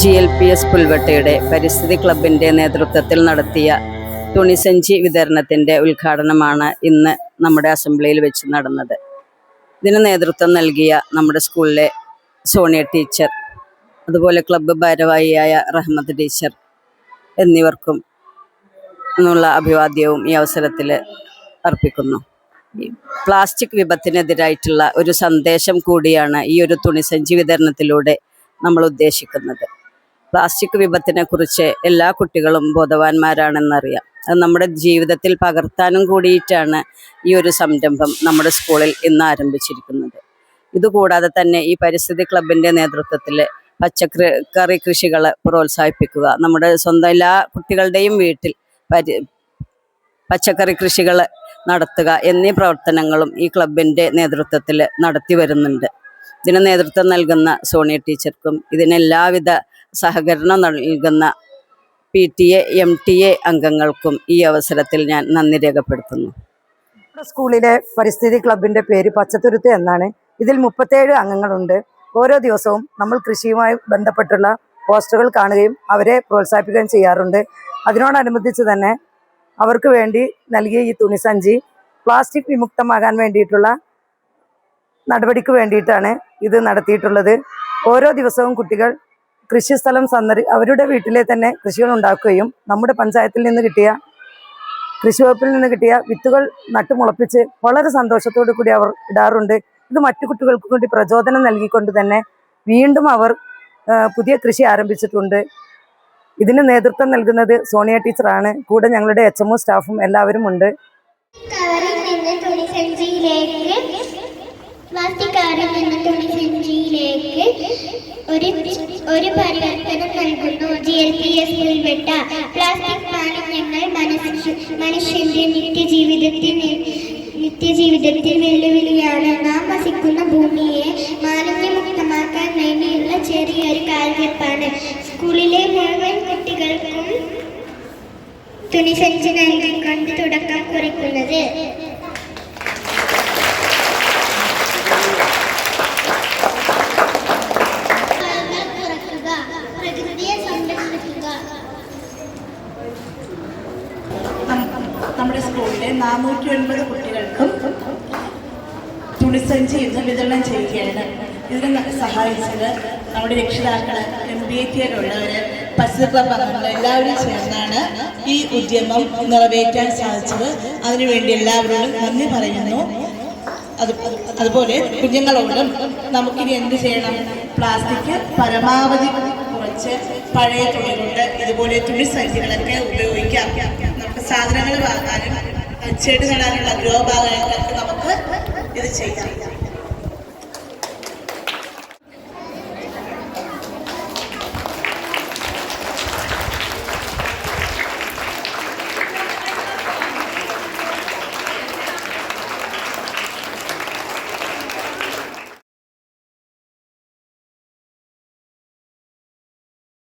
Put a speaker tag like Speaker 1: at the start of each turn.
Speaker 1: G L P S പുൽവട്ടയുടെ പരിസ്ഥിതി ക്ലബിന്റെ നേതൃത്വത്തിൽ നടത്തിയ തുണിസഞ്ചി വിതരണത്തിന്റെ ഉദ്ഘാടനമാണ് ഇന്ന് നമ്മുടെ അസംബ്ലിയിൽ വെച്ച് നടന്നത്. ഇതിന് നേതൃത്വം നൽകിയ നമ്മുടെ സ്കൂളിലെ സോണിയ ടീച്ചർ അതുപോലെ ക്ലബ്ബ് ഭാരവാഹിയായ റഹ്മത്ത് ടീച്ചർ എന്നിവർക്കും എന്നുള്ള അഭിവാദ്യവും ഈ അവസരത്തിൽ അർപ്പിക്കുന്നു. പ്ലാസ്റ്റിക് വിപത്തിനെതിരായിട്ടുള്ള ഒരു സന്ദേശം കൂടിയാണ് ഈ ഒരു തുണിസഞ്ചി വിതരണത്തിലൂടെ നമ്മൾ ഉദ്ദേശിക്കുന്നത്. പ്ലാസ്റ്റിക് വിപത്തിനെ കുറിച്ച് എല്ലാ കുട്ടികളും ബോധവാന്മാരാണെന്നറിയാം. അത് നമ്മുടെ ജീവിതത്തിൽ പകർത്താനും കൂടിയിട്ടാണ് ഈ ഒരു സംരംഭം നമ്മുടെ സ്കൂളിൽ ഇന്ന് ആരംഭിച്ചിരിക്കുന്നത്. ഇതുകൂടാതെ തന്നെ ഈ പരിസ്ഥിതി ക്ലബിന്റെ നേതൃത്വത്തിൽ പച്ചക്കറി കറി കൃഷികളെ പ്രോത്സാഹിപ്പിക്കുക നമ്മുടെ സ്വന്തം എല്ലാ കുട്ടികളുടെയും വീട്ടിൽ പരി പച്ചക്കറി കൃഷികൾ നടത്തുക എന്നീ പ്രവർത്തനങ്ങളും ഈ ക്ലബിന്റെ നേതൃത്വത്തിൽ നടത്തി വരുന്നുണ്ട്. ഇതിന് നേതൃത്വം നൽകുന്ന സോണിയ ടീച്ചർക്കും ഇതിന് എല്ലാവിധ സഹകരണം നൽകുന്ന P T A M T A അംഗങ്ങൾക്കും ഈ അവസരത്തിൽ ഞാൻ നന്ദി രേഖപ്പെടുത്തുന്നു.
Speaker 2: സ്കൂളിലെ പരിസ്ഥിതി ക്ലബിന്റെ പേര് പച്ചത്തുരുത്ത് എന്നാണ്. ഇതിൽ മുപ്പത്തേഴ് അംഗങ്ങളുണ്ട്. ഓരോ ദിവസവും നമ്മൾ കൃഷിയുമായി ബന്ധപ്പെട്ടുള്ള പോസ്റ്ററുകൾ കാണുകയും അവരെ പ്രോത്സാഹിപ്പിക്കുകയും ചെയ്യാറുണ്ട്. അതിനോടനുബന്ധിച്ച് തന്നെ അവർക്ക് വേണ്ടി നൽകിയ ഈ തുണിസഞ്ചി പ്ലാസ്റ്റിക് വിമുക്തമാകാൻ വേണ്ടിയിട്ടുള്ള നടപടിക്ക് വേണ്ടിയിട്ടാണ് ഇത് നടത്തിയിട്ടുള്ളത്. ഓരോ ദിവസവും കുട്ടികൾ കൃഷിസ്ഥലം സന്ദർശി അവരുടെ വീട്ടിലെ തന്നെ കൃഷികൾ ഉണ്ടാക്കുകയും നമ്മുടെ പഞ്ചായത്തിൽ നിന്ന് കിട്ടിയ കൃഷി വകുപ്പിൽ നിന്ന് കിട്ടിയ വിത്തുകൾ നട്ടുമുളപ്പിച്ച് വളരെ സന്തോഷത്തോടു കൂടി അവർ ഇടാറുണ്ട്. ഇത് മറ്റു കുട്ടികൾക്ക് കൂടി പ്രചോദനം നൽകിക്കൊണ്ട് തന്നെ വീണ്ടും അവർ പുതിയ കൃഷി ആരംഭിച്ചിട്ടുണ്ട്. ഇതിന് നേതൃത്വം നൽകുന്നത് സോണിയ ടീച്ചറാണ്. കൂടെ ഞങ്ങളുടെ എച്ച് എം സ്റ്റാഫും എല്ലാവരും ഉണ്ട്.
Speaker 3: ഒരു ഒരു പരിവർത്തനം നൽകുന്നു. ജി എൽ പി എസ് ഉൾപ്പെട്ട പ്ലാസ്റ്റിക് മാലിന്യങ്ങൾ മനുഷ്യന്റെ നിത്യജീവിതത്തിൽ നിത്യജീവിതത്തിൽ വെല്ലുവിളിയാണ്. നാം വസിക്കുന്ന ഭൂമിയെ മാലിന്യമുക്തമാക്കാൻ വേണ്ടിയുള്ള ചെറിയൊരു കാൽവെപ്പാണ്. സ്കൂളിലെ മുഴുവൻ കുട്ടികൾക്കും തുണിസഞ്ചി നൽകിക്കൊണ്ട് തുടക്കം കുറിക്കുന്നത്.
Speaker 4: നമ്മുടെ സ്കൂളിലെ നാനൂറ്റി ഒൻപത് കുട്ടികൾക്കും തുണിസഞ്ചി ഇന്ന് വിതരണം ചെയ്യുകയാണ്. ഇതിന് സഹായിച്ചത് നമ്മുടെ രക്ഷിതാക്കൾ എം ബി എത്തിയിലുള്ളവർ പരിസ്ഥിതി ക്ലബ് എല്ലാവരും ചേർന്നാണ് ഈ ഉദ്യമം നിറവേറ്റാൻ സാധിച്ചത്. അതിനുവേണ്ടി എല്ലാവരോടും നന്ദി പറയുന്നു. അത് അതുപോലെ കുഞ്ഞുങ്ങളോടും നമുക്കിനി എന്ത് ചെയ്യണം? പ്ലാസ്റ്റിക് പരമാവധി കുറച്ച് പഴയ തുണികൊണ്ട് ഇതുപോലെ തുണി സഞ്ചികളൊക്കെ ഉപയോഗിക്കാം. സാധനങ്ങൾ വാങ്ങാനും ചെടി നടാനുള്ള ഗ്രോ ബാഗായിട്ടൊക്കെ നമുക്ക് ഇത് ചെയ്യാം.